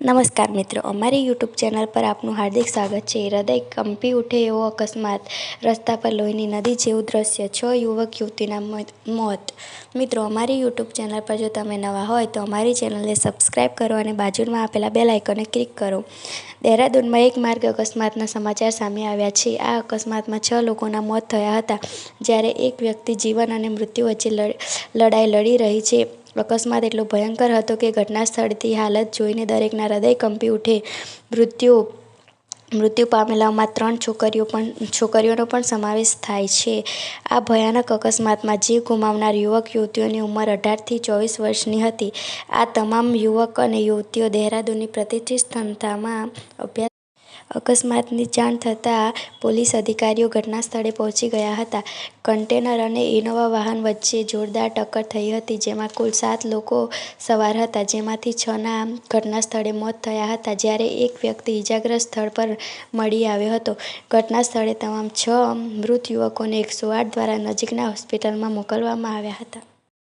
નમસ્કાર મિત્રો, અમારી યુટ્યુબ ચેનલ પર આપનું હાર્દિક સ્વાગત છે. હૃદય કંપી ઉઠે એવો અકસ્માત, રસ્તા પર લોહીની નદી જેવું દ્રશ્ય, છ યુવક યુવતીના મોત મોત. મિત્રો, અમારી યુટ્યુબ ચેનલ પર જો તમે નવા હોય તો અમારી ચેનલને સબસ્ક્રાઇબ કરો અને બાજુમાં આપેલા બે લાઇકોને ક્લિક કરો. દહેરાદૂનમાં એક માર્ગ અકસ્માતના સમાચાર સામે આવ્યા છે. આ અકસ્માતમાં છ લોકોના મોત થયા હતા, જ્યારે એક વ્યક્તિ જીવન અને મૃત્યુ વચ્ચે લડાઈ લડી રહી છે. અકસ્માત એટલો ભયંકર હતો કે ઘટના સ્થળથી હાલત જોઈને દરેકના હૃદય કંપી ઉઠે. મૃત્યુ મૃત્યુ પામેલામાં ત્રણ છોકરીઓ પણ, છોકરીઓનો પણ સમાવેશ થાય છે. આ ભયાનક અકસ્માતમાં જીવ ગુમાવનાર યુવક યુવતીઓની ઉંમર અઢારથી ચોવીસ વર્ષની હતી. આ તમામ યુવક અને યુવતીઓ દહેરાદૂનની પ્રતિષ્ઠિત સંસ્થામાં અભ્યાસ અકસ્માતની જાણ થતાં પોલીસ અધિકારીઓ ઘટના સ્થળે પહોંચી ગયા હતા. કન્ટેનર અને ઇનોવા વાહન વચ્ચે જોરદાર ટક્કર થઈ હતી, જેમાં કુલ સાત લોકો સવાર હતા, જેમાંથી છના ઘટના સ્થળે મોત થયા હતા, જ્યારે એક વ્યક્તિ ઇજાગ્રસ્ત સ્થળ પર મળી આવ્યો હતો. ઘટના સ્થળે તમામ છ મૃત યુવકોને એકસો આઠ દ્વારા નજીકના હોસ્પિટલમાં મોકલવામાં આવ્યા હતા.